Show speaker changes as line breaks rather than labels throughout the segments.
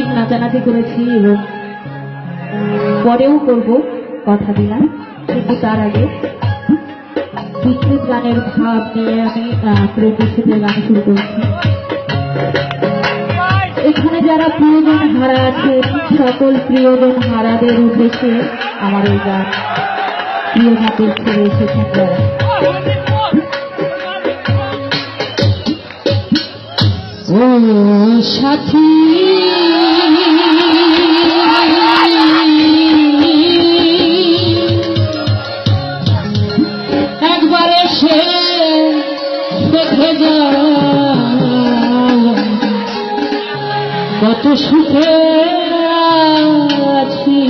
অনেক নাচানাচি করেছি এবং পরেও করব, কথা দিলাম। কিন্তু তার আগে বিদ্যুৎ গানের ভাব নিয়ে আমি প্রতিষ্ঠিতের গান শুরু করছি। এখানে যারা প্রিয়জন হারা আছে সকল প্রিয়জন হারাদের উদ্দেশ্যে আমার এই গান প্রিয় নাতের ছেড়ে এসেছেন যারা। ও সাথী কত সুখে আছি।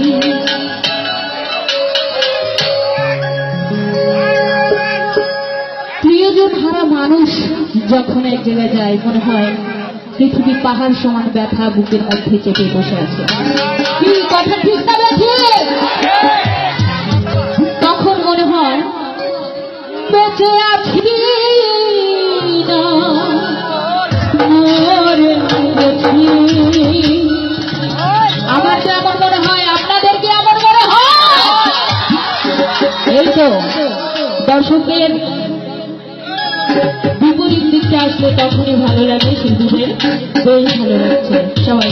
প্রিয়জন হারা মানুষ যখন এক জায়গায় যায়, মনে হয় পৃথিবী পাহাড় সমান ব্যথা বুকের মধ্যে চেপে বসে আছে। তখন মনে হয়, বেঁচে আছি। দর্শকের বিপরীত দিকটা আসলে তখনই ভালো লাগে শিল্পীদের বেশ ভালো লাগছে। সবাই।